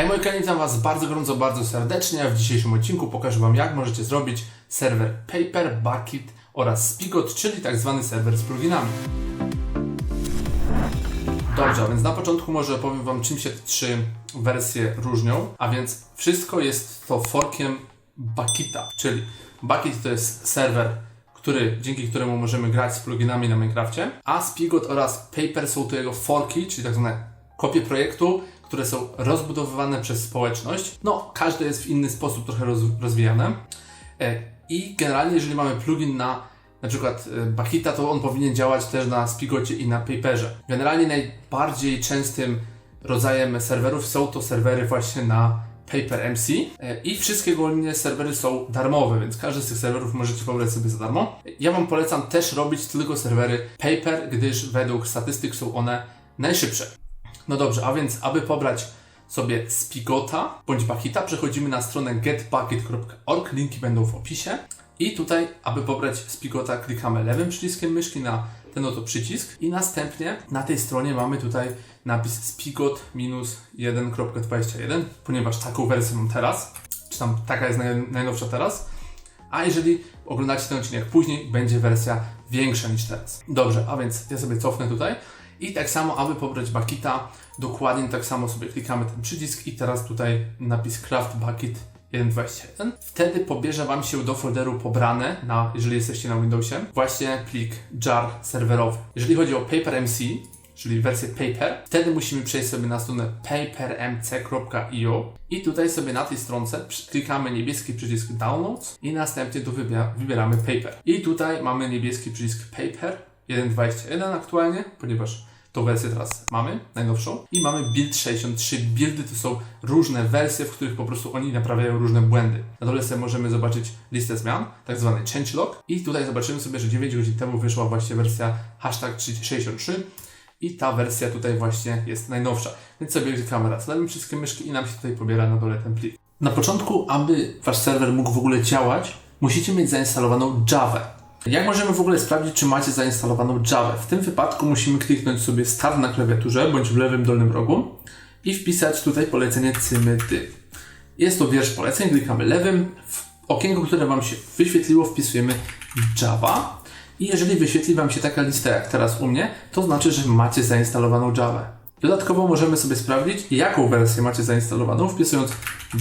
Hej moi kochani, witam Was bardzo gorąco, bardzo serdecznie. W dzisiejszym odcinku pokażę Wam jak możecie zrobić serwer Paper, Bucket oraz Spigot, czyli tak zwany serwer z pluginami. Dobrze, a więc na początku może opowiem Wam czym się te trzy wersje różnią, a więc wszystko jest to forkiem Bucketa, czyli Bucket to jest serwer, który, dzięki któremu możemy grać z pluginami na Minecrafcie, a Spigot oraz Paper są to jego forki, czyli tak zwane kopie projektu, które są rozbudowywane przez społeczność. No, każde jest w inny sposób trochę roz, rozwijane. E, I generalnie, jeżeli mamy plugin na na przykład e, Bakita, to on powinien działać też na Spigocie i na Paperze. Generalnie najbardziej częstym rodzajem serwerów są to serwery właśnie na Paper MC e, i wszystkie ogólnie serwery są darmowe, więc każdy z tych serwerów możecie pobrać sobie za darmo. Ja Wam polecam też robić tylko serwery Paper, gdyż według statystyk są one najszybsze. No dobrze, a więc aby pobrać sobie Spigota bądź Bakita, przechodzimy na stronę getbucket.org, linki będą w opisie. I tutaj, aby pobrać Spigota, klikamy lewym przyciskiem myszki na ten oto przycisk i następnie na tej stronie mamy tutaj napis spigot-1.21, ponieważ taką wersję mam teraz, czy tam taka jest naj, najnowsza teraz. A jeżeli oglądacie ten odcinek później, będzie wersja większa niż teraz. Dobrze, a więc ja sobie cofnę tutaj i tak samo, aby pobrać Bakita, dokładnie tak samo sobie klikamy ten przycisk i teraz tutaj napis Craft Bucket 1.21. Wtedy pobierze Wam się do folderu pobrane, na, jeżeli jesteście na Windowsie, właśnie plik jar serwerowy. Jeżeli chodzi o PaperMC, czyli wersję Paper, wtedy musimy przejść sobie na stronę papermc.io i tutaj sobie na tej stronce klikamy niebieski przycisk Downloads i następnie tu wybieramy Paper. I tutaj mamy niebieski przycisk Paper 1.21 aktualnie, ponieważ tą wersję teraz mamy, najnowszą. I mamy build 63. Buildy to są różne wersje, w których po prostu oni naprawiają różne błędy. Na dole sobie możemy zobaczyć listę zmian, tak zwany changelog. I tutaj zobaczymy sobie, że 9 godzin temu wyszła właśnie wersja hashtag 63. I ta wersja tutaj właśnie jest najnowsza. Więc sobie klikamy raz lewym przyciskiem myszki i nam się tutaj pobiera na dole ten plik. Na początku, aby Wasz serwer mógł w ogóle działać, musicie mieć zainstalowaną Java. Jak możemy w ogóle sprawdzić, czy macie zainstalowaną Java? W tym wypadku musimy kliknąć sobie Start na klawiaturze bądź w lewym dolnym rogu i wpisać tutaj polecenie cymdy. Jest to wiersz poleceń, klikamy lewym. W okienku, które Wam się wyświetliło, wpisujemy Java. I jeżeli wyświetli Wam się taka lista jak teraz u mnie, to znaczy, że macie zainstalowaną Java. Dodatkowo możemy sobie sprawdzić, jaką wersję macie zainstalowaną, wpisując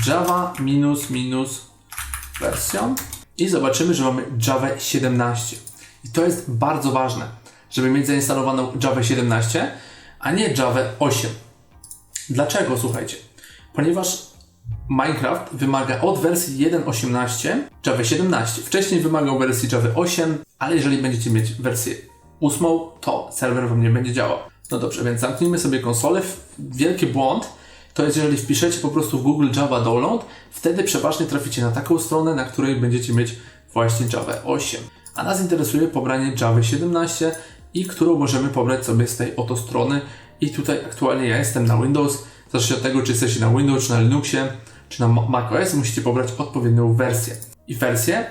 java minus minus version i zobaczymy, że mamy Java 17. I to jest bardzo ważne, żeby mieć zainstalowaną Java 17, a nie Java 8. Dlaczego? Słuchajcie. Ponieważ Minecraft wymaga od wersji 1.18 Java 17. Wcześniej wymagał wersji Java 8, ale jeżeli będziecie mieć wersję 8, to serwer Wam nie będzie działał. No dobrze, więc zamknijmy sobie konsolę. Wielki błąd to jest jeżeli wpiszecie po prostu w Google Java Download, wtedy przeważnie traficie na taką stronę, na której będziecie mieć właśnie Java 8. A nas interesuje pobranie Java 17 i którą możemy pobrać sobie z tej oto strony. I tutaj aktualnie ja jestem na Windows. Zależy od tego, czy jesteście na Windows, czy na Linuxie, czy na macOS, musicie pobrać odpowiednią wersję. I wersję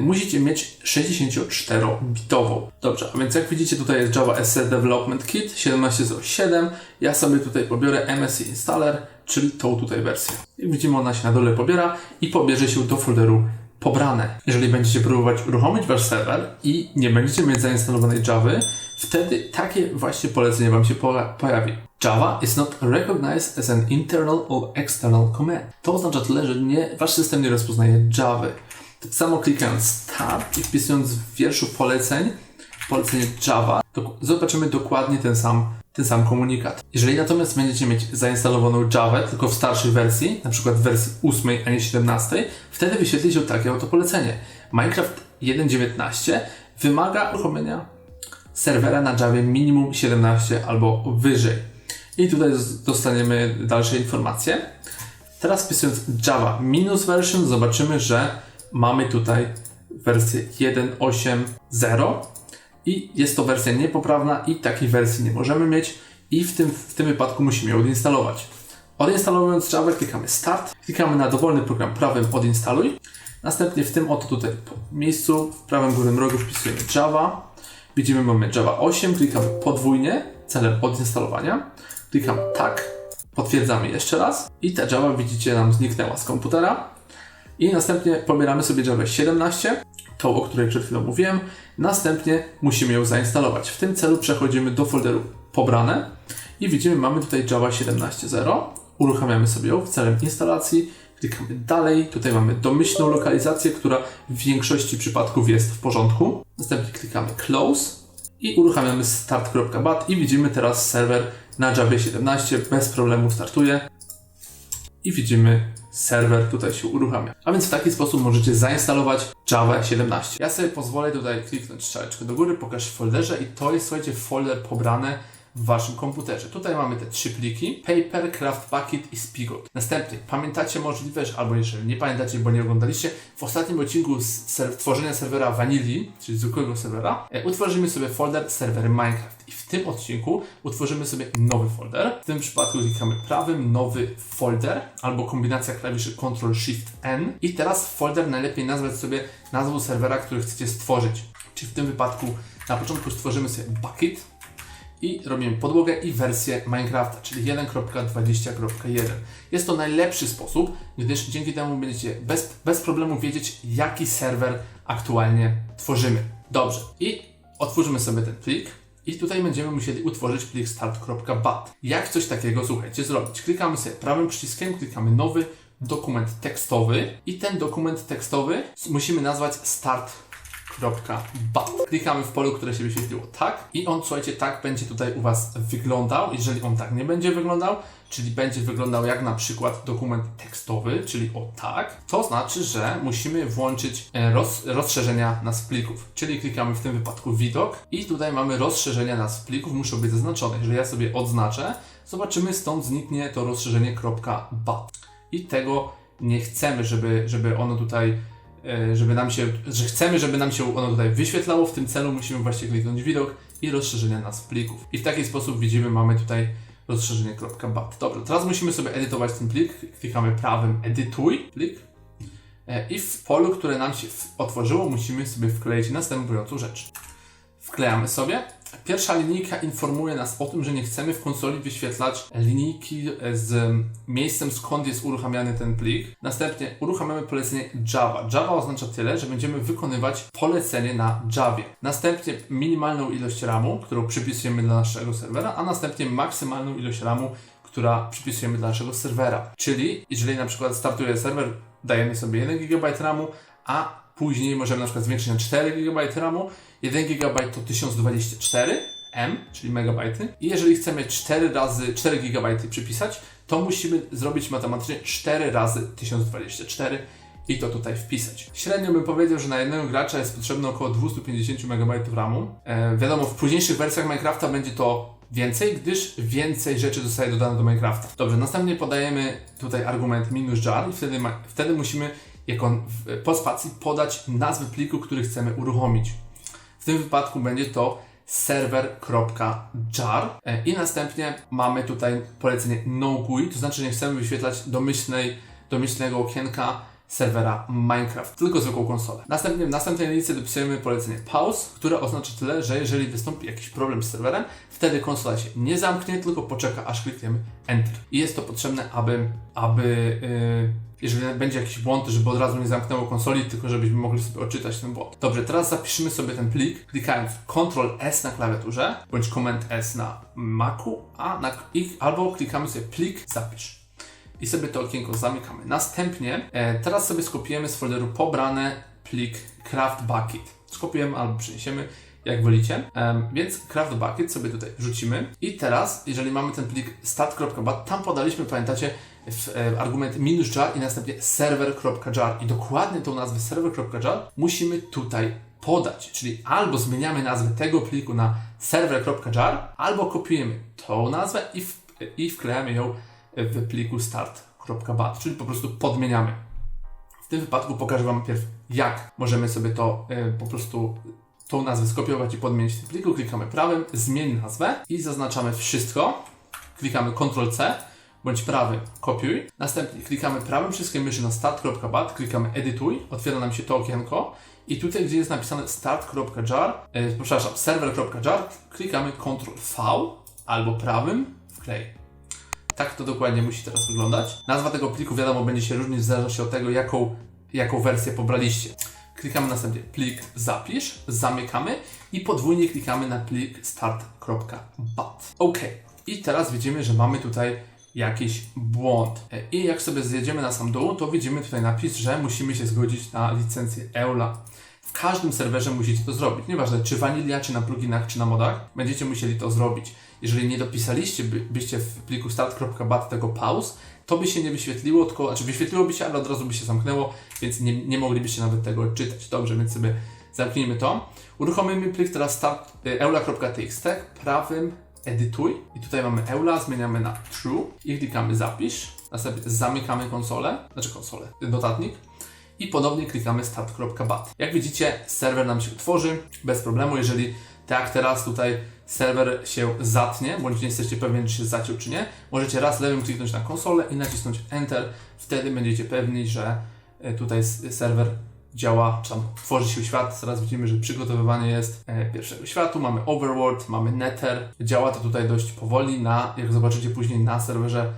musicie mieć 64-bitową. Dobrze, a więc jak widzicie tutaj jest Java SE Development Kit 17.07. Ja sobie tutaj pobiorę MSI Installer, czyli tą tutaj wersję. Jak widzimy ona się na dole pobiera i pobierze się do folderu pobrane. Jeżeli będziecie próbować uruchomić wasz serwer i nie będziecie mieć zainstalowanej Java, wtedy takie właśnie polecenie Wam się pojawi. Java is not recognized as an internal or external command. To oznacza tyle, że nie, Wasz system nie rozpoznaje Java. Tak samo klikając Start i wpisując w wierszu poleceń, polecenie Java, zobaczymy dokładnie ten sam, ten sam komunikat. Jeżeli natomiast będziecie mieć zainstalowaną Java, tylko w starszej wersji, na przykład w wersji 8, a nie 17, wtedy wyświetli się takie oto polecenie. Minecraft 1.19 wymaga uruchomienia serwera na Java minimum 17 albo wyżej. I tutaj dostaniemy dalsze informacje. Teraz wpisując Java minus version zobaczymy, że mamy tutaj wersję 1.8.0 i jest to wersja niepoprawna i takiej wersji nie możemy mieć i w tym, w tym wypadku musimy ją odinstalować. Odinstalowując Java klikamy Start, klikamy na dowolny program prawym odinstaluj. Następnie w tym oto tutaj miejscu w prawym górnym rogu wpisujemy Java. Widzimy mamy Java 8, klikamy podwójnie celem odinstalowania. Klikamy tak Potwierdzamy jeszcze raz i ta Java widzicie nam zniknęła z komputera. I następnie pobieramy sobie Java 17, tą o której przed chwilą mówiłem. Następnie musimy ją zainstalować. W tym celu przechodzimy do folderu pobrane i widzimy, mamy tutaj Java 17.0. Uruchamiamy sobie ją w celem instalacji. Klikamy dalej. Tutaj mamy domyślną lokalizację, która w większości przypadków jest w porządku. Następnie klikamy close i uruchamiamy start.bat i widzimy teraz serwer na Java 17 bez problemu startuje i widzimy serwer tutaj się uruchamia. A więc w taki sposób możecie zainstalować Java 17. Ja sobie pozwolę tutaj kliknąć strzałeczkę do góry, pokaż w folderze i to jest, słuchajcie, folder pobrane w waszym komputerze. Tutaj mamy te trzy pliki: Paper, Craft Bucket i Spigot. Następnie pamiętacie możliwe, albo jeżeli nie pamiętacie, bo nie oglądaliście, w ostatnim odcinku z ser tworzenia serwera Vanilli, czyli zwykłego serwera, e, utworzymy sobie folder serwery Minecraft. I w tym odcinku utworzymy sobie nowy folder. W tym przypadku klikamy prawym nowy folder albo kombinacja klawiszy Ctrl Shift N. I teraz folder najlepiej nazwać sobie nazwą serwera, który chcecie stworzyć. Czyli w tym wypadku na początku stworzymy sobie bucket, i robimy podłogę i wersję Minecrafta, czyli 1.20.1. Jest to najlepszy sposób, gdyż dzięki temu będziecie bez, bez problemu wiedzieć, jaki serwer aktualnie tworzymy. Dobrze, i otwórzmy sobie ten plik. I tutaj będziemy musieli utworzyć plik start.bat. Jak coś takiego, słuchajcie, zrobić? Klikamy sobie prawym przyciskiem, klikamy nowy dokument tekstowy i ten dokument tekstowy musimy nazwać start bat. Klikamy w polu, które się wyświetliło tak i on, słuchajcie, tak będzie tutaj u Was wyglądał. Jeżeli on tak nie będzie wyglądał, czyli będzie wyglądał jak na przykład dokument tekstowy, czyli o tak, to znaczy, że musimy włączyć e, roz, rozszerzenia nas plików. Czyli klikamy w tym wypadku widok i tutaj mamy rozszerzenia nas plików, muszą być zaznaczone. Jeżeli ja sobie odznaczę, zobaczymy stąd zniknie to rozszerzenie .bat. I tego nie chcemy, żeby, żeby ono tutaj żeby nam się, że chcemy, żeby nam się ono tutaj wyświetlało, w tym celu musimy właśnie kliknąć widok i rozszerzenia nas plików. I w taki sposób widzimy, mamy tutaj rozszerzenie .bat. Dobrze, teraz musimy sobie edytować ten plik. Klikamy prawym edytuj plik e, i w polu, które nam się otworzyło, musimy sobie wkleić następującą rzecz. Wklejamy sobie Pierwsza linijka informuje nas o tym, że nie chcemy w konsoli wyświetlać linijki z miejscem, skąd jest uruchamiany ten plik. Następnie uruchamiamy polecenie Java. Java oznacza tyle, że będziemy wykonywać polecenie na Javie. Następnie minimalną ilość RAMu, którą przypisujemy dla naszego serwera, a następnie maksymalną ilość RAMu, która przypisujemy dla naszego serwera. Czyli jeżeli na przykład startuje serwer, dajemy sobie 1 GB RAMu, a później możemy na przykład zwiększyć na 4 GB RAMu 1 GB to 1024 M, czyli megabajty. I jeżeli chcemy 4 razy 4 GB przypisać, to musimy zrobić matematycznie 4 razy 1024 i to tutaj wpisać. Średnio bym powiedział, że na jednego gracza jest potrzebne około 250 MB RAMu. E, wiadomo, w późniejszych wersjach Minecrafta będzie to więcej, gdyż więcej rzeczy zostaje dodane do Minecrafta. Dobrze, następnie podajemy tutaj argument minus jar i wtedy, wtedy musimy jako po spacji podać nazwę pliku, który chcemy uruchomić. W tym wypadku będzie to server.jar e, i następnie mamy tutaj polecenie no GUI, to znaczy nie chcemy wyświetlać domyślnej, domyślnego okienka serwera Minecraft, tylko zwykłą konsolę. Następnie w następnej linijce dopisujemy polecenie pause, które oznacza tyle, że jeżeli wystąpi jakiś problem z serwerem, wtedy konsola się nie zamknie, tylko poczeka aż klikniemy Enter. I jest to potrzebne, aby, aby yy, jeżeli będzie jakiś błąd, żeby od razu nie zamknęło konsoli, tylko żebyśmy mogli sobie odczytać ten błąd. Dobrze, teraz zapiszmy sobie ten plik, klikając Ctrl S na klawiaturze, bądź Command S na Macu, a na, albo klikamy sobie plik, zapisz. I sobie to okienko zamykamy. Następnie e, teraz sobie skopiujemy z folderu pobrane plik Craft Bucket. Skopiujemy albo przeniesiemy jak wolicie. Więc craft bucket sobie tutaj wrzucimy. I teraz, jeżeli mamy ten plik stat.bat, tam podaliśmy, pamiętacie, e, argument minus jar i następnie server.jar. I dokładnie tą nazwę server.jar musimy tutaj podać. Czyli albo zmieniamy nazwę tego pliku na server.jar, albo kopiujemy tą nazwę i, w, i wklejamy ją w pliku start.bat, czyli po prostu podmieniamy. W tym wypadku pokażę Wam pierw, jak możemy sobie to y, po prostu tą nazwę skopiować i podmienić w tym pliku. Klikamy prawym, zmień nazwę i zaznaczamy wszystko. Klikamy Ctrl-C bądź prawy kopiuj. Następnie klikamy prawym przyciskiem myszy na start.bat, klikamy edytuj, otwiera nam się to okienko i tutaj, gdzie jest napisane start.jar, yy, przepraszam, server.jar, klikamy Ctrl V albo prawym wklej. Tak to dokładnie musi teraz wyglądać. Nazwa tego pliku wiadomo będzie się różnić w zależności od tego, jaką, jaką wersję pobraliście. Klikamy następnie plik zapisz, zamykamy i podwójnie klikamy na plik start.bat. OK. I teraz widzimy, że mamy tutaj jakiś błąd. E, I jak sobie zjedziemy na sam dół, to widzimy tutaj napis, że musimy się zgodzić na licencję EULA. W każdym serwerze musicie to zrobić. Nieważne, czy Vanilla, czy na pluginach, czy na modach, będziecie musieli to zrobić. Jeżeli nie dopisaliście by, byście w pliku start.bat tego pause, to by się nie wyświetliło, tylko, znaczy wyświetliłoby się, ale od razu by się zamknęło, więc nie, nie moglibyście nawet tego czytać. Dobrze, więc sobie zamknijmy to. Uruchomimy plik teraz start y, eula.txt, prawym edytuj i tutaj mamy eula, zmieniamy na true i klikamy zapisz. Następnie zamykamy konsolę, znaczy konsolę, notatnik i ponownie klikamy start.bat. Jak widzicie, serwer nam się utworzy bez problemu, jeżeli tak jak teraz tutaj serwer się zatnie, bądź nie jesteście pewni, czy się zaciął, czy nie, możecie raz lewym kliknąć na konsolę i nacisnąć Enter. Wtedy będziecie pewni, że e, tutaj serwer działa, czy tam tworzy się świat. Teraz widzimy, że przygotowywanie jest e, pierwszego światu. Mamy Overworld, mamy Nether. Działa to tutaj dość powoli. Na, jak zobaczycie później na serwerze,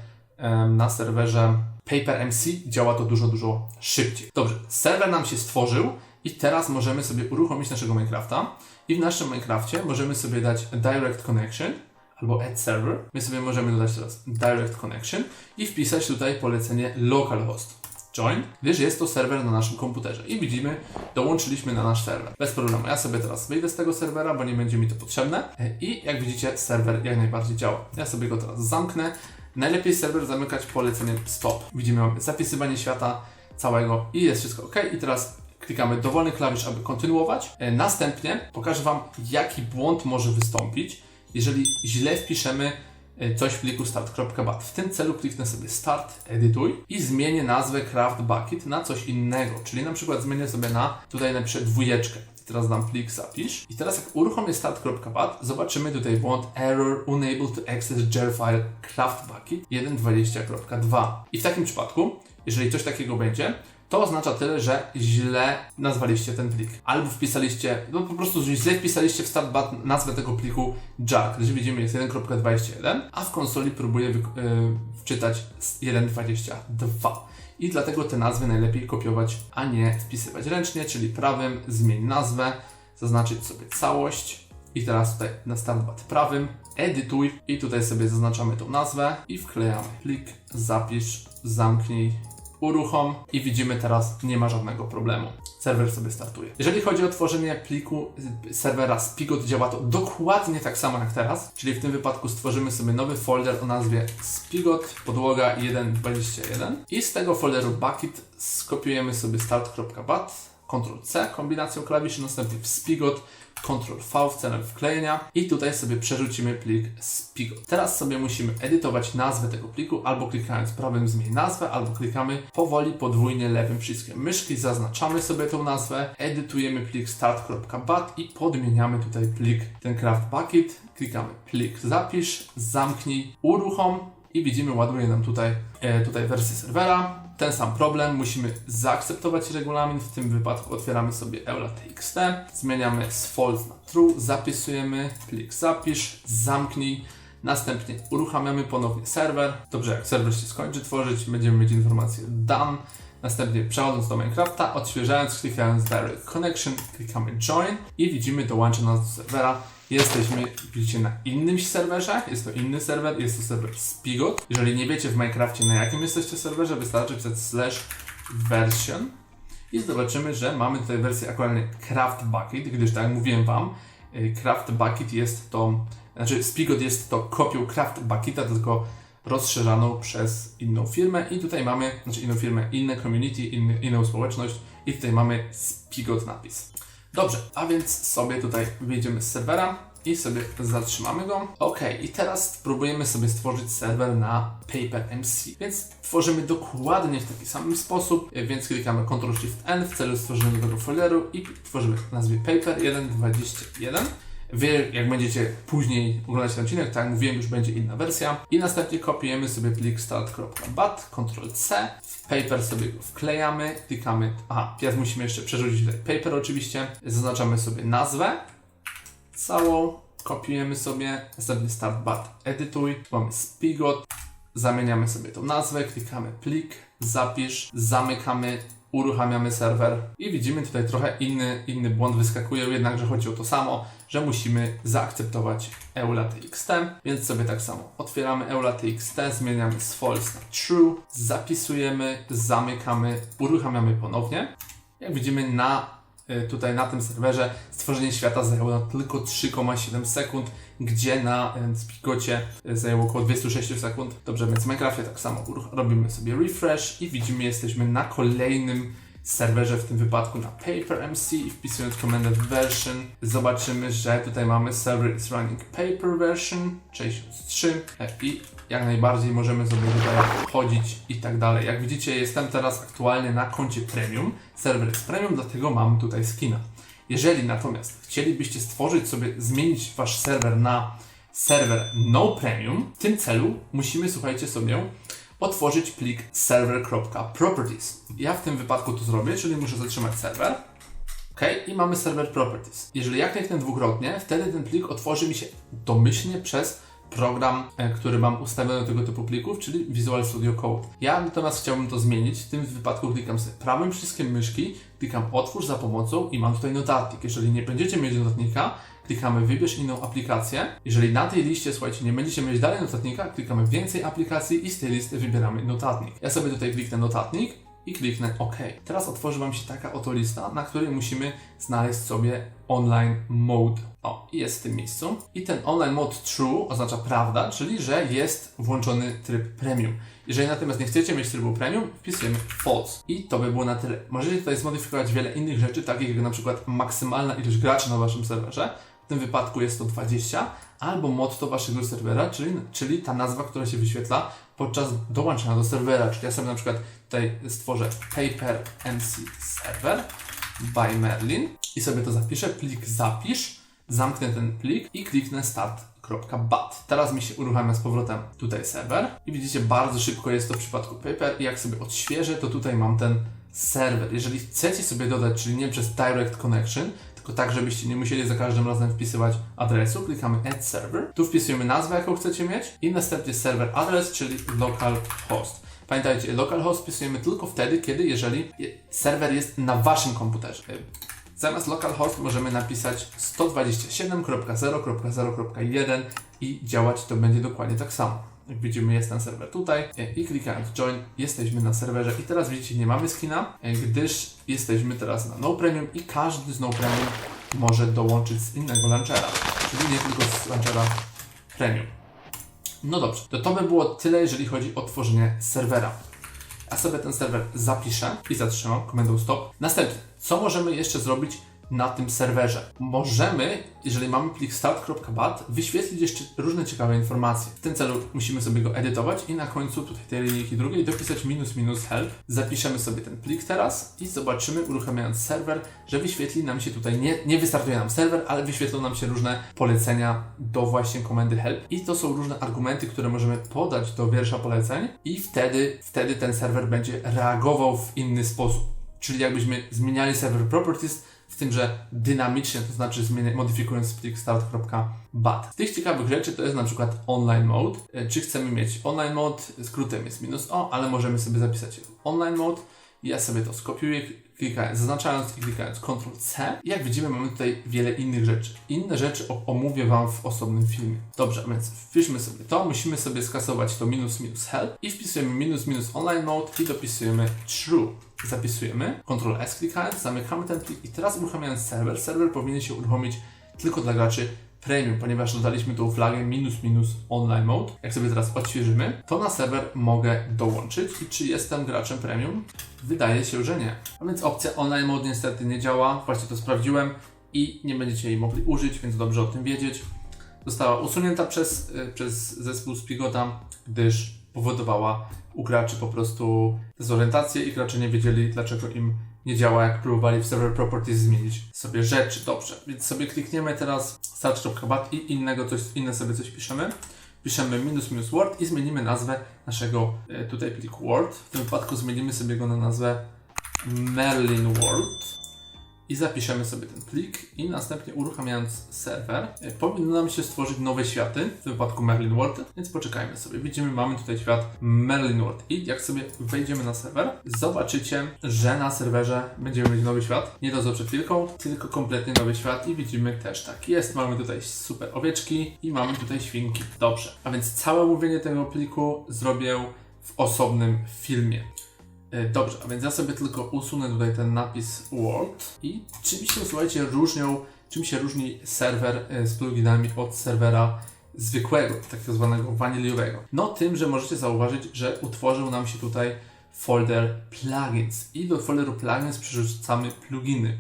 na serwerze PaperMC działa to dużo, dużo szybciej. Dobrze, serwer nam się stworzył i teraz możemy sobie uruchomić naszego Minecrafta i w naszym Minecrafcie możemy sobie dać Direct Connection albo Add Server. My sobie możemy dodać teraz Direct Connection i wpisać tutaj polecenie localhost join, gdyż jest to serwer na naszym komputerze. I widzimy, dołączyliśmy na nasz serwer. Bez problemu. Ja sobie teraz wyjdę z tego serwera, bo nie będzie mi to potrzebne. E, I jak widzicie, serwer jak najbardziej działa. Ja sobie go teraz zamknę. Najlepiej serwer zamykać poleceniem stop. Widzimy, mamy zapisywanie świata całego i jest wszystko ok. I teraz klikamy dowolny klawisz, aby kontynuować. E, Następnie pokażę Wam, jaki błąd może wystąpić, jeżeli źle wpiszemy e, coś w pliku start.bat. W tym celu kliknę sobie start, edytuj i zmienię nazwę craft bucket na coś innego, czyli na przykład zmienię sobie na, tutaj napiszę dwójeczkę. Teraz dam plik zapisz i teraz jak uruchomię start.bat, zobaczymy tutaj błąd error unable to access jar file craft bucket 1.20.2 i w takim przypadku, jeżeli coś takiego będzie, to oznacza tyle, że źle nazwaliście ten plik. Albo wpisaliście, no po prostu źle wpisaliście w startbat nazwę tego pliku jar, gdyż widzimy jest 1.21, a w konsoli próbuje yy, wczytać z 1.22. I dlatego te nazwy najlepiej kopiować, a nie wpisywać ręcznie, czyli prawym zmień nazwę, zaznaczyć sobie całość. I teraz tutaj na startbat prawym edytuj. I tutaj sobie zaznaczamy tą nazwę i wklejamy plik, zapisz, zamknij, uruchom i widzimy teraz nie ma żadnego problemu. Serwer sobie startuje. Jeżeli chodzi o tworzenie pliku y, serwera Spigot, działa to dokładnie tak samo jak teraz, czyli w tym wypadku stworzymy sobie nowy folder o nazwie Spigot podłoga 1.21 i z tego folderu bucket skopiujemy sobie start.bat, Ctrl-C kombinacją klawiszy, następnie w Spigot, Ctrl-V celem wklejenia i tutaj sobie przerzucimy plik Spigot. Teraz sobie musimy edytować nazwę tego pliku, albo klikając prawym zmień nazwę, albo klikamy powoli podwójnie lewym przyciskiem myszki, zaznaczamy sobie tą nazwę, edytujemy plik start.bat i podmieniamy tutaj plik ten craft bucket, klikamy plik zapisz, zamknij, uruchom i widzimy ładuje nam tutaj, e, tutaj wersję serwera. Ten sam problem, musimy zaakceptować regulamin, w tym wypadku otwieramy sobie eula.txt, zmieniamy z false na true, zapisujemy plik zapisz, zamknij, następnie uruchamiamy ponownie serwer. Dobrze, jak serwer się skończy tworzyć, będziemy mieć informację done. Następnie przechodząc do Minecrafta, odświeżając, klikając Direct Connection, klikamy Join i widzimy dołącza nas do serwera. Jesteśmy, widzicie, na innym serwerze, jest to inny serwer, jest to serwer Spigot. Jeżeli nie wiecie w Minecrafcie na jakim jesteście serwerze, wystarczy pisać slash version i zobaczymy, że mamy tutaj wersję aktualnie Craft Bucket, gdyż tak jak mówiłem Wam, y, Craft Bucket jest to, znaczy Spigot jest to kopią Craft Bucketa, tylko rozszerzaną przez inną firmę i tutaj mamy, znaczy inną firmę, inne community, inny, inną społeczność i tutaj mamy Spigot napis. Dobrze, a więc sobie tutaj wyjdziemy z serwera i sobie zatrzymamy go. Ok, i teraz spróbujemy sobie stworzyć serwer na PaperMC. Więc tworzymy dokładnie w taki sam sposób, więc klikamy Ctrl Shift N w celu stworzenia nowego folderu i tworzymy w nazwie Paper 1.21. Wy, jak będziecie później oglądać ten odcinek, tak jak mówiłem, już będzie inna wersja. I następnie kopiujemy sobie plik start.bat, Ctrl-C, w paper sobie go wklejamy, klikamy, aha, teraz musimy jeszcze przerzucić tutaj paper oczywiście, zaznaczamy sobie nazwę całą, kopiujemy sobie, następnie start bat, edytuj, mamy spigot, zamieniamy sobie tą nazwę, klikamy plik, zapisz, zamykamy, uruchamiamy serwer. I widzimy tutaj trochę inny, inny błąd wyskakuje, jednakże chodzi o to samo, że musimy zaakceptować EULA-TXT, więc sobie tak samo otwieramy EULA-TXT, zmieniamy z false na true, zapisujemy, zamykamy, uruchamiamy ponownie. Jak widzimy na y, tutaj na tym serwerze stworzenie świata zajęło tylko 3,7 sekund, gdzie na y, Spigocie y, zajęło około 26 sekund. Dobrze, więc w Minecraftie tak samo robimy sobie refresh i widzimy, jesteśmy na kolejnym serwerze, w tym wypadku na PaperMC i wpisując komendę version zobaczymy, że tutaj mamy server is running paper version 63 e, i jak najbardziej możemy sobie tutaj chodzić i tak dalej. Jak widzicie, jestem teraz aktualnie na koncie premium. Serwer jest premium, dlatego mam tutaj skina. Jeżeli natomiast chcielibyście stworzyć sobie, zmienić wasz serwer na serwer no premium, w tym celu musimy, słuchajcie sobie, otworzyć plik server.properties. Ja w tym wypadku to zrobię, czyli muszę zatrzymać serwer. OK, i mamy server properties. Jeżeli ja kliknę dwukrotnie, wtedy ten plik otworzy mi się domyślnie przez program, e, który mam ustawiony do tego typu plików, czyli Visual Studio Code. Ja natomiast chciałbym to zmienić. W tym wypadku klikam sobie prawym przyciskiem myszki, klikam otwórz za pomocą i mam tutaj notatnik. Jeżeli nie będziecie mieć notatnika, klikamy wybierz inną aplikację. Jeżeli na tej liście, słuchajcie, nie będziecie mieć dalej notatnika, klikamy więcej aplikacji i z tej listy wybieramy notatnik. Ja sobie tutaj kliknę notatnik i kliknę OK. Teraz otworzy Wam się taka oto lista, na której musimy znaleźć sobie online mode. O, jest w tym miejscu. I ten online mode true oznacza prawda, czyli że jest włączony tryb premium. Jeżeli natomiast nie chcecie mieć trybu premium, wpisujemy false. I to by było na tyle. Możecie tutaj zmodyfikować wiele innych rzeczy, takich jak na przykład maksymalna ilość graczy na Waszym serwerze. Tym wypadku jest to 20, albo motto Waszego serwera, czyli, czyli ta nazwa, która się wyświetla podczas dołączenia do serwera. Czyli ja sobie na przykład tutaj stworzę Paper MC Server by Merlin i sobie to zapiszę, plik zapisz, zamknę ten plik i kliknę start.bat. Teraz mi się uruchamia z powrotem tutaj serwer i widzicie, bardzo szybko jest to w przypadku Paper i jak sobie odświeżę, to tutaj mam ten serwer. Jeżeli chcecie sobie dodać, czyli nie przez Direct Connection, tylko tak, żebyście nie musieli za każdym razem wpisywać adresu, klikamy Add Server. Tu wpisujemy nazwę, jaką chcecie mieć i następnie server adres, czyli localhost. Pamiętajcie, localhost wpisujemy tylko wtedy, kiedy jeżeli je- serwer jest na waszym komputerze. Zamiast localhost możemy napisać 127.0.0.1 i działać to będzie dokładnie tak samo. Jak widzimy jest ten serwer tutaj e, i klikając join jesteśmy na serwerze i teraz widzicie nie mamy skina, e, gdyż jesteśmy teraz na no premium i każdy z no premium może dołączyć z innego launchera, czyli nie tylko z launchera premium. No dobrze, to to by było tyle jeżeli chodzi o tworzenie serwera. Ja sobie ten serwer zapiszę i zatrzymam komendą stop. Następnie, co możemy jeszcze zrobić na tym serwerze? Możemy, jeżeli mamy plik start.bat, wyświetlić jeszcze różne ciekawe informacje. W tym celu musimy sobie go edytować i na końcu tutaj tej linijki drugiej dopisać minus minus help. Zapiszemy sobie ten plik teraz i zobaczymy, uruchamiając serwer, że wyświetli nam się tutaj, nie, nie wystartuje nam serwer, ale wyświetlą nam się różne polecenia do właśnie komendy help. I to są różne argumenty, które możemy podać do wiersza poleceń i wtedy, wtedy ten serwer będzie reagował w inny sposób. Czyli jakbyśmy zmieniali server properties, w tym, że dynamicznie, to znaczy modyfikując plik start.bat. Z tych ciekawych rzeczy to jest na przykład online mode. E, Czy chcemy mieć online mode, skrótem jest minus o, ale możemy sobie zapisać online mode. Ja sobie to skopiuję, klikając, zaznaczając i klikając Ctrl-C. Jak widzimy, mamy tutaj wiele innych rzeczy. Inne rzeczy omówię Wam w osobnym filmie. Dobrze, więc wpiszmy sobie to, musimy sobie skasować to minus minus help i wpisujemy minus minus online mode i dopisujemy true. Zapisujemy, Ctrl S klikając, zamykamy ten plik i teraz uruchamiając serwer, serwer powinien się uruchomić tylko dla graczy premium, ponieważ dodaliśmy tą flagę minus minus online mode. Jak sobie teraz odświeżymy, to na serwer mogę dołączyć i czy jestem graczem premium? Wydaje się, że nie. A więc opcja online mode niestety nie działa, właśnie to sprawdziłem i nie będziecie jej mogli użyć, więc dobrze o tym wiedzieć. Została usunięta przez, y, przez zespół Spigota, gdyż powodowała u graczy po prostu dezorientację i gracze nie wiedzieli, dlaczego im nie działa, jak próbowali w server properties zmienić sobie rzeczy. Dobrze, więc sobie klikniemy teraz start.bat i innego coś, inne sobie coś piszemy. Piszemy minus minus word i zmienimy nazwę naszego e, tutaj pliku word. W tym wypadku zmienimy sobie go na nazwę Merlin World. I zapiszemy sobie ten plik i następnie uruchamiając serwer e, powinno nam się stworzyć nowe światy, w tym wypadku Merlin World, więc poczekajmy sobie. Widzimy, mamy tutaj świat Merlin World i jak sobie wejdziemy na serwer, zobaczycie, że na serwerze będziemy mieć nowy świat. Nie to co przed tylko kompletnie nowy świat i widzimy też tak jest. Mamy tutaj super owieczki i mamy tutaj świnki. Dobrze, a więc całe omówienie tego pliku zrobię w osobnym filmie. E, Dobrze, a więc ja sobie tylko usunę tutaj ten napis World i czym się, słuchajcie, różnią, czym się różni serwer e, z pluginami od serwera zwykłego, takiego zwanego waniliowego? No tym, że możecie zauważyć, że utworzył nam się tutaj folder plugins i do folderu plugins przerzucamy pluginy.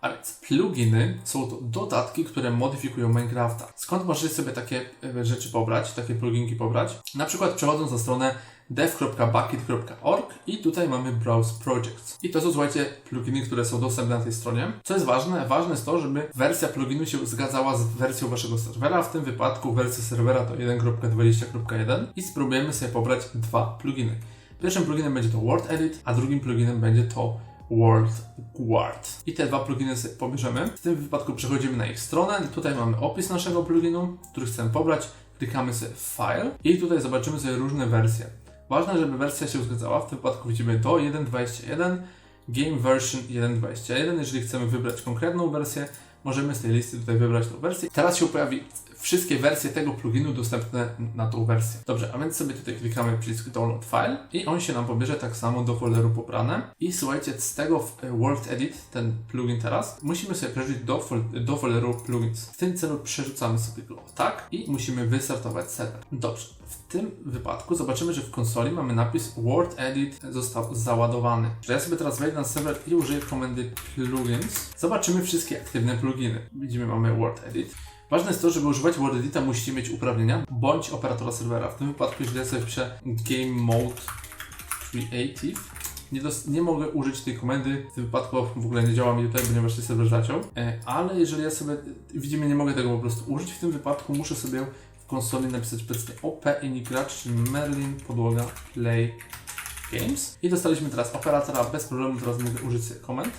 A więc pluginy są to dodatki, które modyfikują Minecrafta. Skąd możecie sobie takie e, rzeczy pobrać, takie pluginki pobrać? Na przykład przechodząc na stronę dev.bucket.org i tutaj mamy Browse Projects. I to są, słuchajcie, pluginy, które są dostępne na tej stronie. Co jest ważne? Ważne jest to, żeby wersja pluginu się zgadzała z wersją waszego serwera. W tym wypadku wersja serwera to 1.20.1 i spróbujemy sobie pobrać dwa pluginy. Pierwszym pluginem będzie to Word Edit, a drugim pluginem będzie to World Guard. I te dwa pluginy sobie pobierzemy. W tym wypadku przechodzimy na ich stronę. Tutaj mamy opis naszego pluginu, który chcemy pobrać. Klikamy sobie File i tutaj zobaczymy sobie różne wersje. Ważne, żeby wersja się zgadzała. W tym wypadku widzimy do 1.21, Game Version 1.21. Jeżeli chcemy wybrać konkretną wersję, możemy z tej listy tutaj wybrać tą wersję. Teraz się pojawi wszystkie wersje tego pluginu dostępne na tą wersję. Dobrze, a więc sobie tutaj klikamy przycisk Download File i on się nam pobierze tak samo do folderu pobrane. I słuchajcie, z tego w World Edit, ten plugin teraz, musimy sobie przerzucić do, fol do folderu plugins. W tym celu przerzucamy sobie go tak i musimy wystartować serwer. Dobrze, w tym wypadku zobaczymy, że w konsoli mamy napis Word Edit został załadowany. Że ja sobie teraz wejdę na serwer i użyję komendy plugins. Zobaczymy wszystkie aktywne pluginy. Widzimy, mamy Word Edit. Ważne jest to, żeby używać Word Edita musicie mieć uprawnienia bądź operatora serwera. W tym wypadku, ja sobie wpiszę Game Mode Creative, nie, dos- nie mogę użyć tej komendy, w tym wypadku w ogóle nie działa mi tutaj, ponieważ się serwer zaciął, e, ale jeżeli ja sobie, widzimy, nie mogę tego po prostu użyć, w tym wypadku muszę sobie w konsoli napisać powiedzmy OP i gracz, czyli Merlin podłoga play games. I dostaliśmy teraz operatora. Bez problemu, teraz mogę użyć komend.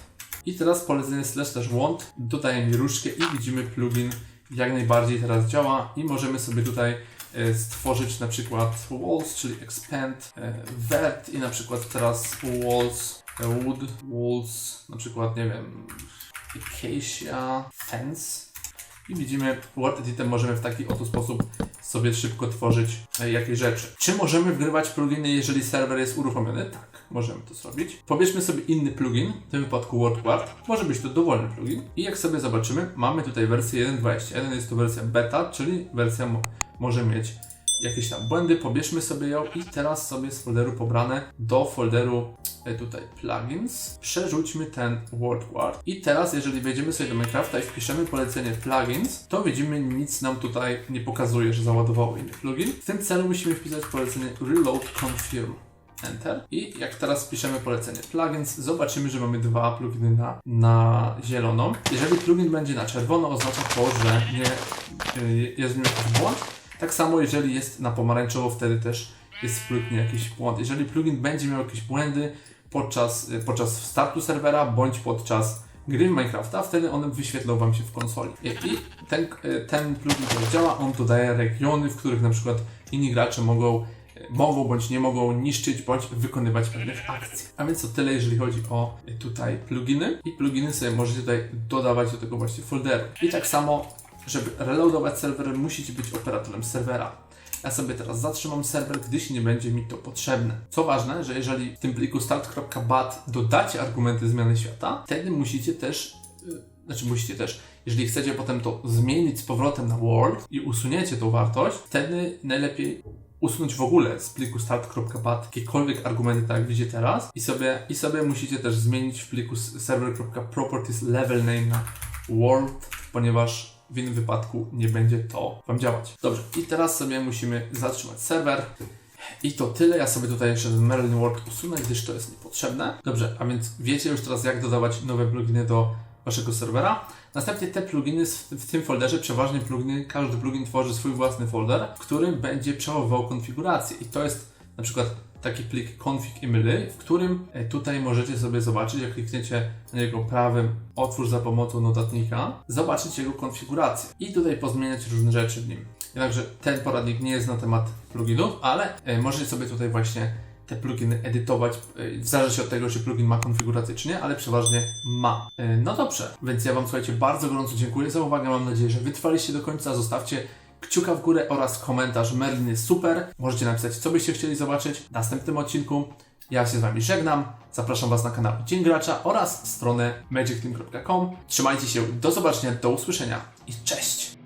I teraz polecenie slash też want. Dodaje mi różdżkę i widzimy plugin jak najbardziej teraz działa i możemy sobie tutaj e, stworzyć na przykład walls, czyli expand e, vert i na przykład teraz walls e, wood, walls, na przykład nie wiem acacia, fence i widzimy Word Editem możemy w taki oto sposób sobie szybko tworzyć jakieś rzeczy. Czy możemy wgrywać pluginy, jeżeli serwer jest uruchomiony? Tak, możemy to zrobić. Pobierzmy sobie inny plugin, w tym wypadku WordGuard. Może być to dowolny plugin. I jak sobie zobaczymy, mamy tutaj wersję 1.21, jest to wersja beta, czyli wersja mo może mieć jakieś tam błędy, pobierzmy sobie ją i teraz sobie z folderu pobrane do folderu e, tutaj plugins, przerzućmy ten WordGuard i teraz jeżeli wejdziemy sobie do Minecrafta i wpiszemy polecenie plugins, to widzimy nic nam tutaj nie pokazuje, że załadowało inny plugin. W tym celu musimy wpisać polecenie reload confirm. Enter. I jak teraz wpiszemy polecenie plugins, zobaczymy, że mamy dwa pluginy na, na zielono. Jeżeli plugin będzie na czerwono, oznacza to, że nie y, jest w nim jakiś błąd. Tak samo jeżeli jest na pomarańczowo, wtedy też jest w pluginie jakiś błąd. Jeżeli plugin będzie miał jakieś błędy podczas, y, podczas startu serwera bądź podczas gry w Minecrafta, wtedy one wyświetlą Wam się w konsoli. I, i ten, y, ten plugin, który działa, on dodaje regiony, w których na przykład inni gracze mogą mogą bądź nie mogą niszczyć bądź wykonywać pewnych akcji. A więc to tyle, jeżeli chodzi o y, tutaj pluginy. I pluginy sobie możecie tutaj dodawać do tego właśnie folderu. I tak samo, żeby reloadować serwer, musicie być operatorem serwera. Ja sobie teraz zatrzymam serwer, gdyż nie będzie mi to potrzebne. Co ważne, że jeżeli w tym pliku start.bat dodacie argumenty zmiany świata, wtedy musicie też, yy, znaczy musicie też, jeżeli chcecie potem to zmienić z powrotem na world i usuniecie tą wartość, wtedy najlepiej usunąć w ogóle z pliku start.bat jakiekolwiek argumenty, tak jak widzicie teraz i sobie, i sobie musicie też zmienić w pliku server.properties level name na world, ponieważ w innym wypadku nie będzie to Wam działać. Dobrze, i teraz sobie musimy zatrzymać serwer. I to tyle. Ja sobie tutaj jeszcze ten Merlin World usunę, gdyż to jest niepotrzebne. Dobrze, a więc wiecie już teraz jak dodawać nowe pluginy do Waszego serwera. Następnie te pluginy w tym folderze, przeważnie pluginy, każdy plugin tworzy swój własny folder, w którym będzie przechowywał konfigurację. I to jest na przykład taki plik config imly, w którym e, tutaj możecie sobie zobaczyć, jak klikniecie na niego prawym otwórz za pomocą notatnika, zobaczyć jego konfigurację i tutaj pozmieniać różne rzeczy w nim. Jednakże ten poradnik nie jest na temat pluginów, ale e, możecie sobie tutaj właśnie te pluginy edytować, e, w zależności od tego, czy plugin ma konfigurację, czy nie, ale przeważnie ma. E, No dobrze, więc ja Wam słuchajcie, bardzo gorąco dziękuję za uwagę. Mam nadzieję, że wytrwaliście do końca. Zostawcie kciuka w górę oraz komentarz. Merlin jest super. Możecie napisać, co byście chcieli zobaczyć w następnym odcinku. Ja się z Wami żegnam. Zapraszam Was na kanał Dzień Gracza oraz stronę magicteam.com. Trzymajcie się, do zobaczenia, do usłyszenia i cześć!